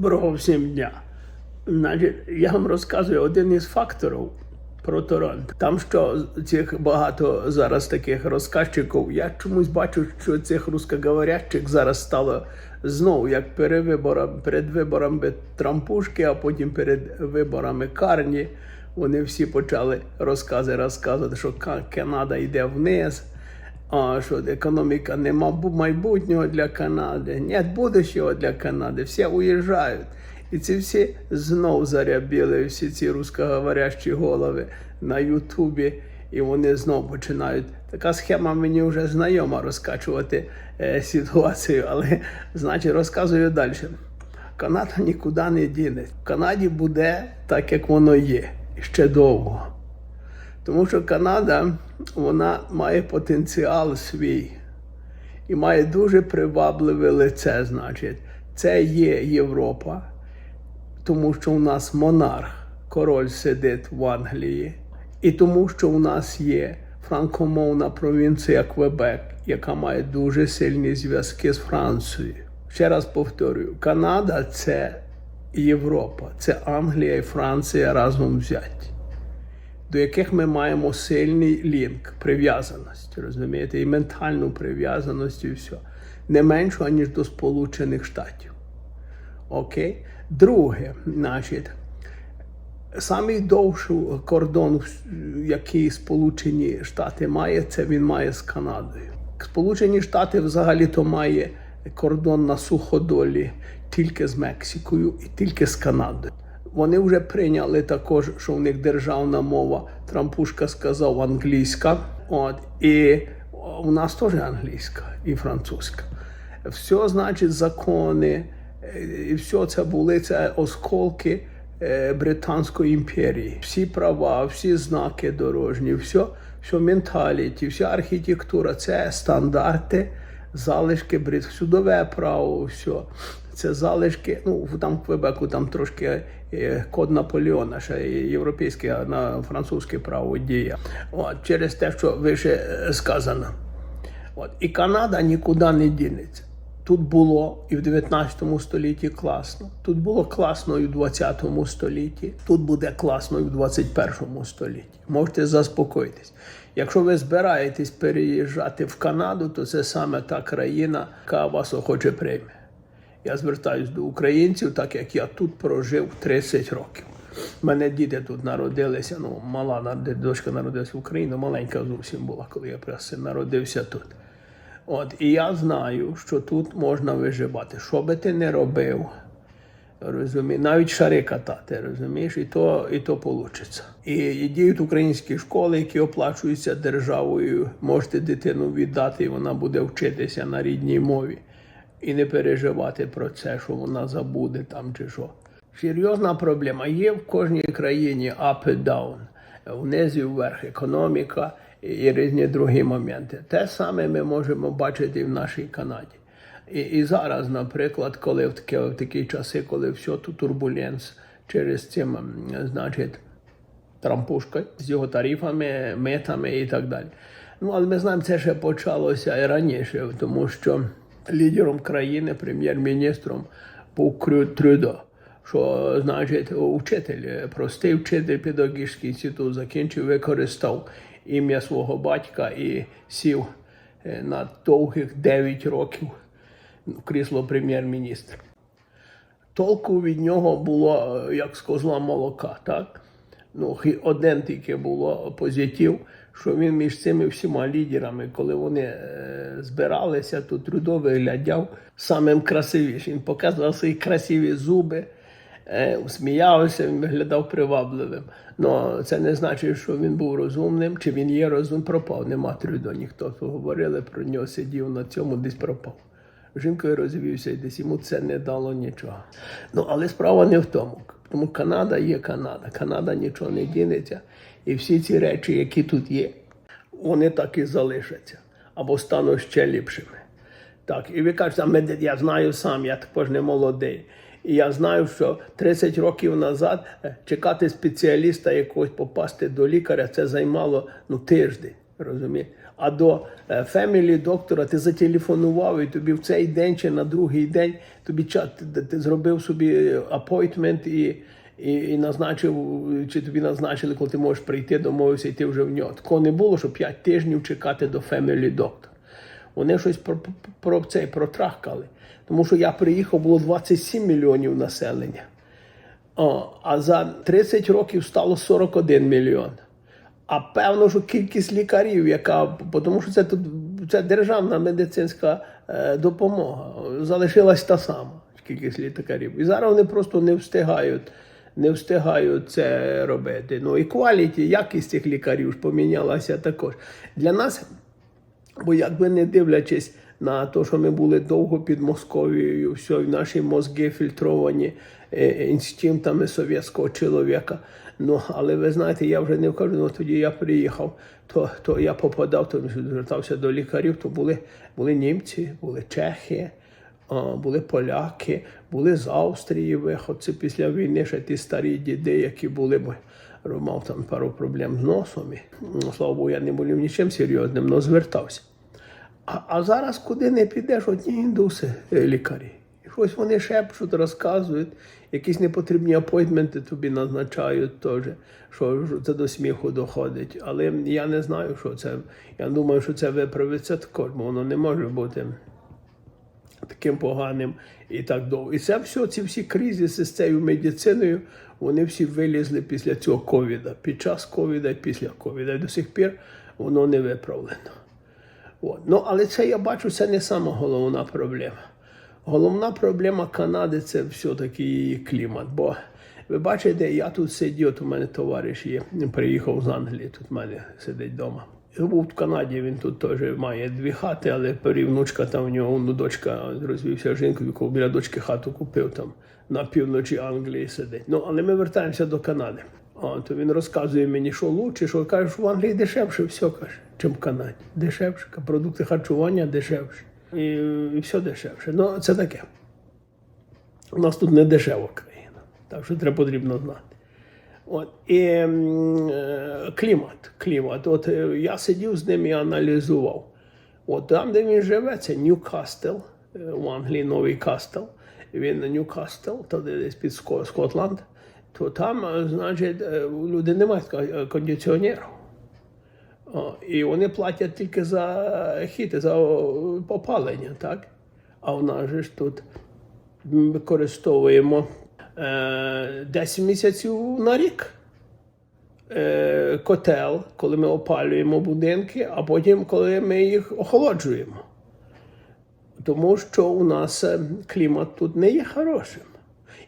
Доброго всім дня. Значить, я вам розказую один із факторів про Торонто. Там що цих багато зараз таких розказчиків. Я чомусь бачу, що цих русскоговорящих зараз стало знову як перед виборами, перед виборами Трампушки, а потім перед виборами Карні. Вони всі почали розкази розказувати, що Канада йде вниз. А що економіка нема майбутнього для Канади, нет будущого для Канади, всі уїжджають. І ці всі знов зарябіли, всі ці русскоговорящі голови на Ютубі, і вони знов починають. Така схема мені вже знайома розкачувати е, ситуацію, але значить розказую далі. Канада нікуди не діне. В Канаді буде так, як воно є, ще довго. Тому що Канада вона має потенціал свій і має дуже привабливе лице, значить. Це є Європа, тому що у нас монарх, король сидить в Англії, і тому, що у нас є франкомовна провінція Квебек, яка має дуже сильні зв'язки з Францією. Ще раз повторюю: Канада це Європа, це Англія і Франція разом взяті до яких ми маємо сильний лінк, прив'язаність, розумієте, і ментальну прив'язаність, і все. Не меншу, ніж до Сполучених Штатів. Окей? Друге, значить, самий довший кордон, який Сполучені Штати має, це він має з Канадою. Сполучені Штати взагалі-то має кордон на суходолі тільки з Мексикою і тільки з Канадою. Вони вже прийняли також, що в них державна мова. Трампушка сказав англійська. От і у нас теж англійська і французька. Все значить закони, е, і все це були це осколки е, Британської імперії. Всі права, всі знаки дорожні, все, все менталіті, вся архітектура це стандарти, залишки брит, судове право, все. Це залишки, ну там в Квебеку там трошки код Наполеона, ще європейське, на французьке право діє. От, через те, що вище е, сказано. От. І Канада нікуди не дінеться. Тут було і в 19 столітті класно. Тут було класно і в 20 столітті. Тут буде класно і в 21 столітті. Можете заспокоїтись. Якщо ви збираєтесь переїжджати в Канаду, то це саме та країна, яка вас охоче прийме. Я звертаюся до українців, так як я тут прожив 30 років. Мене діти тут народилися. Ну, мала дочка народилася в Україні, маленька зовсім була, коли я просто народився тут. От, і я знаю, що тут можна виживати. Що би ти не робив, розумі, навіть шари катати, розумієш, і то, і то вийде. І, і діють українські школи, які оплачуються державою. Можете дитину віддати, і вона буде вчитися на рідній мові. І не переживати про це, що вона забуде там чи що. Серйозна проблема. Є в кожній країні up і down, вниз і вверх, економіка і, різні другі моменти. Те саме ми можемо бачити і в нашій Канаді. І, і зараз, наприклад, коли в, таке, в такі часи, коли все тут турбуленс через цим, значить, Трампушкою з його тарифами, метами і так далі. Ну, але ми знаємо, це ще почалося і раніше, тому що лідером країни, прем'єр-міністром був Трюдо. Що значить, вчитель, простий вчитель педагогічний інститут закінчив, використав ім'я свого батька і сів е, на довгих 9 років в крісло прем'єр-міністра толку від нього було е, як з козла молока, так? Ну, один тільки було позитив, що він між цими всіма лідерами, коли вони е, збиралися, то Трудо виглядав самим красивішим. Він показував свої красиві зуби, е, сміявся, він виглядав привабливим. Ну, це не значить, що він був розумним, чи він є розум, пропав. Нема Трудо, ніхто говорили про нього, сидів на цьому, десь пропав. Жінкою розвівся і десь йому це не дало нічого. Ну, але справа не в тому. Тому Канада є Канада. Канада нічого не дінеться. І всі ці речі, які тут є, вони так і залишаться або стануть ще ліпшими. Так, і ви кажете, я знаю сам, я також не молодий. І я знаю, що 30 років назад е, чекати спеціаліста якогось попасти до лікаря, це займало ну, тиждень. Розумієте? А до фемілі доктора ти зателефонував, і тобі в цей день чи на другий день тобі ти, ти зробив собі апойтмент і, і, і назначив, чи тобі назначили, коли ти можеш прийти, домовився, і ти вже в нього. Такого не було, що 5 тижнів чекати до фемілі доктора. Вони щось про, про, цей протрахкали. Тому що я приїхав, було 27 мільйонів населення. О, а за 30 років стало 41 мільйон. А певно, що кількість лікарів, яка тому що це тут це державна медицинська е, допомога, залишилась та сама кількість лікарів. І зараз вони просто не встигають, не встигають це робити. Ну і кваліті, якість цих лікарів ж помінялася також. Для нас, бо якби не дивлячись на те, що ми були довго під Московією, все, наші мозги фільтровані е, інстинктами совєтського чоловіка. Ну, але ви знаєте, я вже не кажу, ну тоді я приїхав, то, то я попадав, то звертався до лікарів, то були, були німці, були чехи, були поляки, були з Австрії виходці після війни, ще ті старі діди, які були, бо мав там пару проблем з носом. Ну, слава Богу, я не болів нічим серйозним, але звертався. А, а зараз куди не підеш, одні індуси е, лікарі. І щось вони шепчуть, розказують, якісь непотрібні апойтменти тобі назначають теж, що це до сміху доходить. Але я не знаю, що це. Я думаю, що це виправиться також, бо воно не може бути таким поганим і так довго. І це все, ці всі кризиси з цією медициною, вони всі вилізли після цього ковіда, під час ковіда і після ковіда. І до сих пір воно не виправлено. От. Ну, але це я бачу, це не сама головна проблема. Головна проблема Канади це все-таки її клімат. Бо ви бачите, я тут сидів, от у мене товариш є, приїхав з Англії, тут в мене сидить вдома. Був в Канаді, він тут теж має дві хати, але перівнучка там в нього ну, дочка розвівся жінкою, біля дочки хату купив там на півночі Англії сидить. Ну, але ми вертаємося до Канади. О, то він розказує мені, що лучше, що каже, що в Англії дешевше все каже, чим в Канаді. Дешевше, продукти харчування дешевше. І, і все дешевше. Ну, це таке. У нас тут не дешева країна, так що треба потрібно знати. От, і е, клімат. клімат. От е, я сидів з ним і аналізував. От там, де він живе, це Ньюкастел, е, в Англії Новий Кастел. Він Ньюкастел, то десь під Скотланд, то там, е, значить, е, у людей немає ка- кондиціонерів. І вони платять тільки за хіти, за о, попалення, так? А в нас же ж тут ми використовуємо е, 10 місяців на рік. Е, котел, коли ми опалюємо будинки, а потім, коли ми їх охолоджуємо. Тому що у нас е, клімат тут не є хорошим.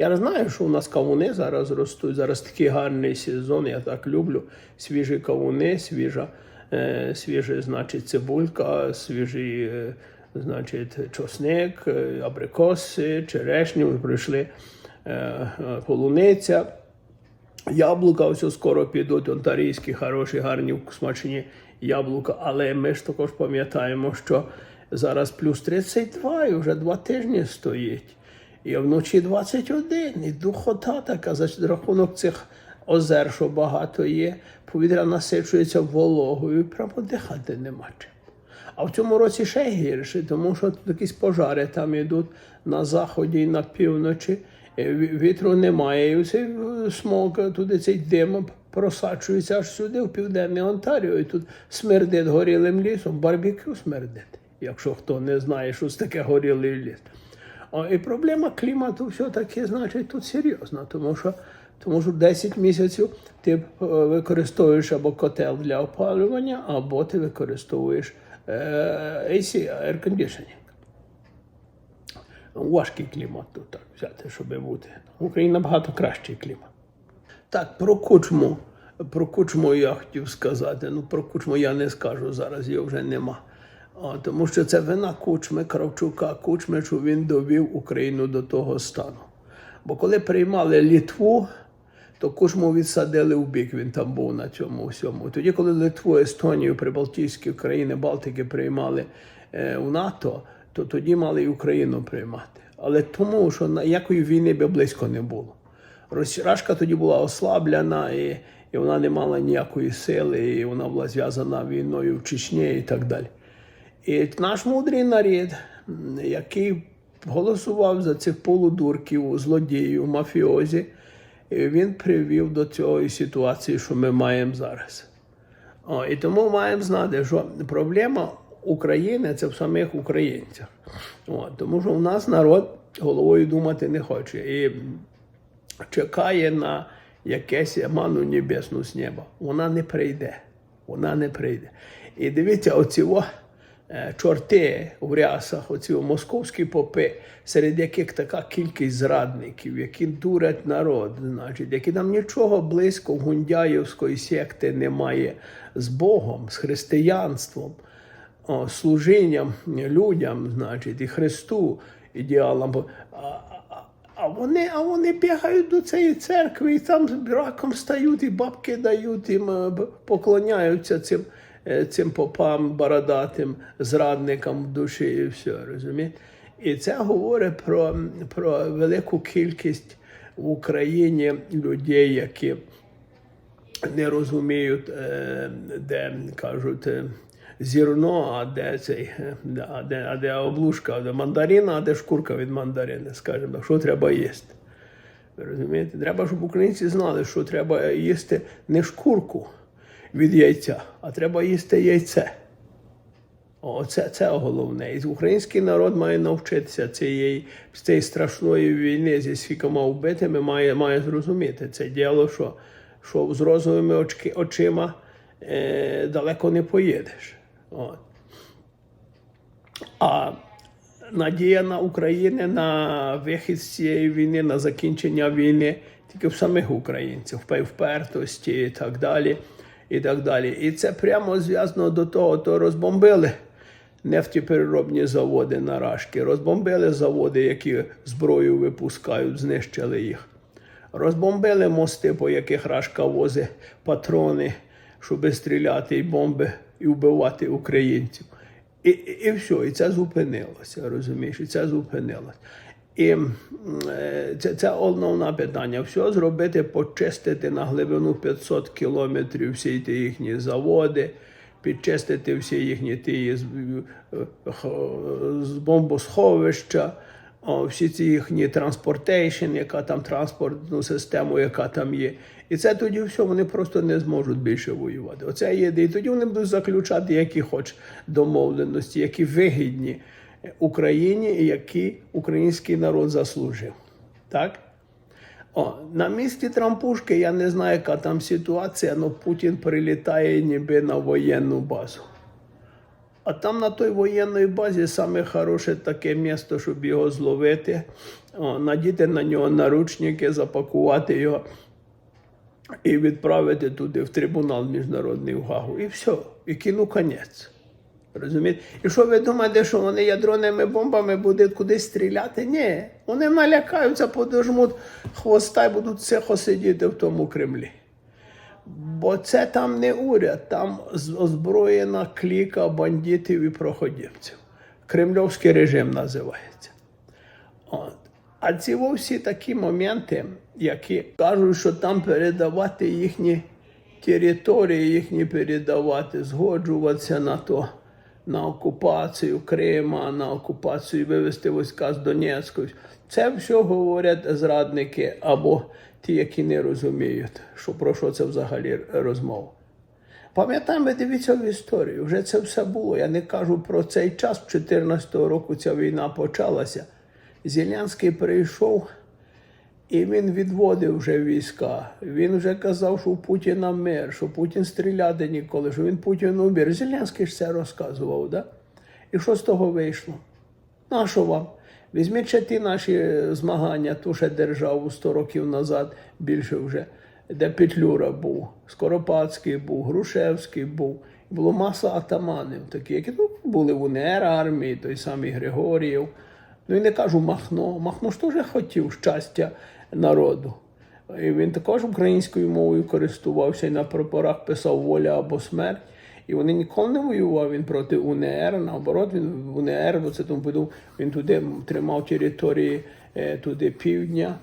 Я знаю, що у нас кавуни зараз ростуть. Зараз такий гарний сезон, я так люблю. Свіжі кавуни, свіжа, е, свіжа, значить, цибулька, свіжий, е, значить, чосник, е, абрикоси, черешні, вже прийшли е, е, полуниця. Яблука все скоро підуть, онтарійські, хороші, гарні, смачні яблука. Але ми ж також пам'ятаємо, що зараз плюс 32 і вже два тижні стоїть. І вночі 21, і духота така за рахунок цих озер, що багато є, повітря насичується вологою, прямо дихати нема чим. А в цьому році ще гірше, тому що тут якісь пожари там йдуть на заході і на півночі. Е, Вітру немає, і цей е, смог, е, туди цей дим просачується аж сюди, в південне Онтаріо, і тут смердить горілим лісом, барбекю смердить, якщо хто не знає, що це таке горілий ліс. І проблема клімату все-таки, значить, тут серйозна, тому що, тому що 10 місяців ти е, використовуєш або котел для опалювання, або ти використовуєш е, AC, air conditioning. Важкий клімат тут так взяти, щоб бути. В Україні набагато кращий клімат. Так, про кучму. Про кучму я хотів сказати. Ну, про кучму я не скажу зараз, його вже нема. Тому що це вина кучми Кравчука, кучми, що він довів Україну до того стану. Бо коли приймали Літву, то кучму відсадили в бік, він там був на цьому всьому. Тоді, коли Литву, Естонію, Прибалтійські країни Балтики приймали е, в НАТО, то тоді мали і Україну приймати. Але тому, що ніякої війни би близько не було. Рашка тоді була ослаблена, і, і вона не мала ніякої сили, і вона була зв'язана війною в Чечні і так далі. І наш мудрий нарід, який голосував за цих полудурків, злодіїв, мафіозі, він привів до цієї ситуації, що ми маємо зараз. О, і тому маємо знати, що проблема України це в самих українцях. О, тому що в нас народ головою думати не хоче і чекає на якесь ману небесну з неба. Вона не прийде. Вона не прийде. І дивіться, оці о, е, чорти в рясах, оці московські попи, серед яких така кількість зрадників, які дурять народ, значить, які там нічого близько гундяївської секти немає з Богом, з християнством, о, служінням людям, значить, і Христу, ідеалам. А, вони, а вони бігають до цієї церкви і там раком стають, і бабки дають, їм е, поклоняються цим, е, цим попам, бородатим, зрадникам в душі і все, розумієте? І це говорить про, про велику кількість в Україні людей, які не розуміють, е, де кажуть е, зірно, а де цей, е, а де, а де облушка, де мандарина, а де шкурка від мандарини, скажімо що треба їсти. Розумієте? Треба, щоб українці знали, що треба їсти не шкурку від яйця, а треба їсти яйце. О, це, це головне. І український народ має навчитися цієї, цієї страшної війни зі скількома вбитими, має, має зрозуміти це діло, що, що з розовими очки, очима е, далеко не поїдеш. От. А надія на Україну на вихід з цієї війни, на закінчення війни тільки в самих українців, в впертості і так далі. І так далі. І це прямо зв'язано до того, то розбомбили нефтепереробні заводи на Рашки, розбомбили заводи, які зброю випускають, знищили їх. Розбомбили мости, по яких Рашка возить патрони, щоб стріляти і бомби і вбивати українців. І, і, і все, і це зупинилося, розумієш, і це зупинилося. І е, це, це основне питання. Все зробити, почистити на глибину 500 кілометрів всі ті їхні заводи, підчистити всі їхні ті е, бомбосховища, всі ці їхні транспортейшн, яка там транспортну систему, яка там є. І це тоді все, вони просто не зможуть більше воювати. Оце є. І тоді вони будуть заключати які хоч домовленості, які вигідні Україні які український народ заслужив. Так? О, на місці Трампушки я не знаю, яка там ситуація, але Путін прилітає ніби на воєнну базу. А там на той воєнній базі саме хороше таке місто, щоб його зловити, о, надіти на нього наручники, запакувати його і відправити туди в трибунал міжнародний в Гагу. І все, і кіну конець. Розумієте? І що ви думаєте, що вони ядронними бомбами будуть кудись стріляти? Ні. Вони налякаються, подожмуть хвоста і будуть тихо сидіти в тому Кремлі. Бо це там не уряд, там озброєна кліка бандитів і проходівців. Кремльовський режим називається. От. А ці всі такі моменти, які кажуть, що там передавати їхні території, їхні передавати, згоджуватися на то, на окупацію Крима, на окупацію вивести війська з Донецької. Це все говорять зрадники або ті, які не розуміють, що про що це взагалі розмова. Пам'ятаємо, дивіться в історію. Вже це все було. Я не кажу про цей час. 2014 року ця війна почалася. Зеленський прийшов і він відводив вже війська. Він вже казав, що у Путіна мир, що Путін стріляти ніколи, що він Путін убір. Зеленський ж це розказував, да? І що з того вийшло? Ну, а що вам? Візьміть ще ті наші змагання, ту ще державу 100 років назад, більше вже, де Петлюра був, Скоропадський був, Грушевський був. Було маса атаманів, такі, які ну, були в УНР армії, той самий Григорієв. Ну і не кажу Махно. Махно ж теж хотів щастя народу. І він також українською мовою користувався і на прапорах писав воля або смерть. І вони ніколи не воював він проти УНР. Наоборот, він в УНР, бо це тому подумав, він туди тримав території е, туди півдня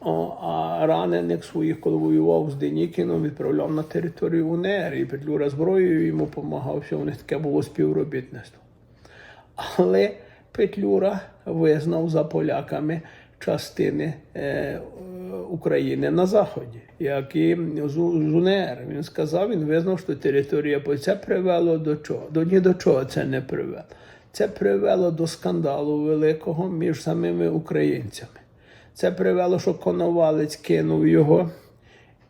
а ранених своїх, коли воював з Денікіном, відправляв на територію УНР. І Петлюра зброєю йому допомагав, все у них таке було співробітництво. Але Петлюра визнав за поляками частини е, України на Заході, як і з з Він сказав, він визнав, що територія це привело до чого? До ні до чого це не привело. Це привело до скандалу великого між самими українцями. Це привело, що Коновалець кинув його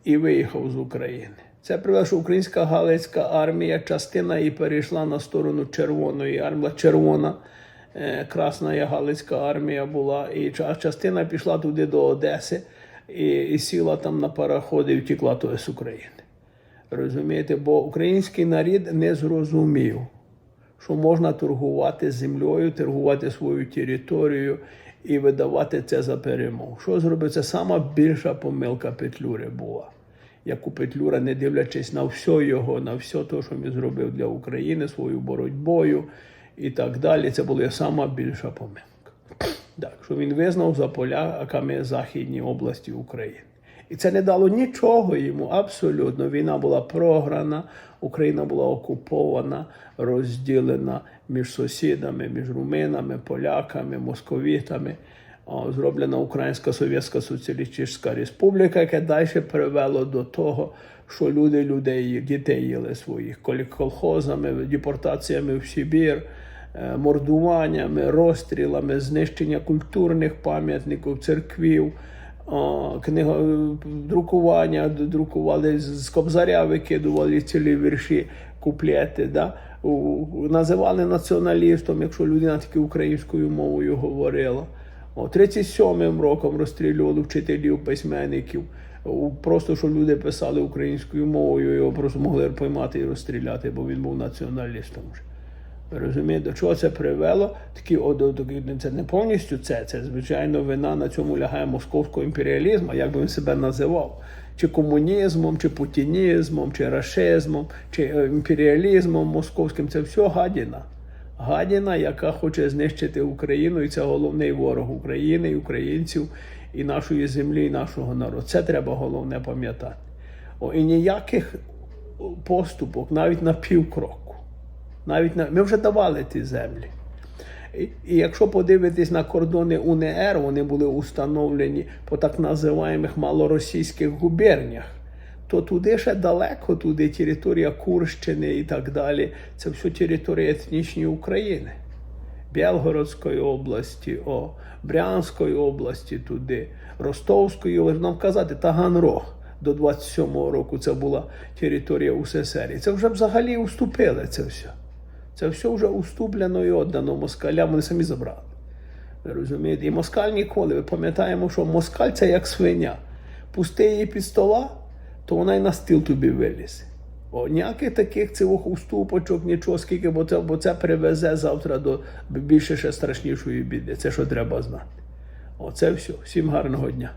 і виїхав з України. Це привело, що українська галицька армія, частина і перейшла на сторону Червоної армії. Червона Красна Галицька армія була, і частина пішла туди до Одеси і, і сіла там на пароходи і втекла туди з України. Розумієте, бо український народ не зрозумів, що можна торгувати землею, торгувати свою територію і видавати це за перемогу. Що зробив? Це сама більша помилка Петлюри була. Яку Петлюра, не дивлячись на все його, на все те, що він зробив для України, свою боротьбою і так далі, це була сама більша помилка. Так, що він визнав за поляками західні області України. І це не дало нічого йому абсолютно. Війна була програна, Україна була окупована, розділена між сусідами, між руминами, поляками, московітами. Зроблена Українська Совєтська Соціалістична Республіка, яке далі привело до того, що люди людей, дітей їли своїх колхозами, депортаціями в Сибір мордуваннями, розстрілами, знищення культурних пам'ятників, церквів, о, книго, друкування, друкували з кобзаря, викидували цілі вірші, куплети. Да? Називали націоналістом, якщо людина тільки українською мовою говорила. О, 37-м роком розстрілювали вчителів, письменників. Просто що люди писали українською мовою, його просто могли поймати і розстріляти, бо він був націоналістом. Розумієте, до чого це привело? Такі, це не повністю це. Це, звичайно, вина на цьому лягає московського імперіалізму, як би він себе називав. Чи комунізмом, чи путінізмом, чи рашизмом, чи е, імперіалізмом московським. Це все гадіна. Гадіна, яка хоче знищити Україну, і це головний ворог України, і українців, і нашої землі, і нашого народу. Це треба головне пам'ятати. О, і ніяких поступок, навіть на півкроку. Навіть на ми вже давали ті землі. І, якщо подивитись на кордони УНР, вони були установлені по так називаємих малоросійських губерніях, то туди ще далеко, туди територія Курщини і так далі. Це все територія етнічної України. Білгородської області, о, Брянської області туди, Ростовської, але нам казати, Таганрог до 27-го року це була територія УССР. І це вже взагалі уступили це все. Це все вже уступлено і віддано москалям, вони самі забрали. Ви розумієте? І москаль ніколи. Ви пам'ятаємо, що москаль це як свиня. Пусти її під стола, то вона й на стіл тобі вилізе. О, ніяких таких цих уступочок, нічого, скільки, бо це, бо це привезе завтра до більше ще страшнішої біди. Це що треба знати. Оце все. Всім гарного дня.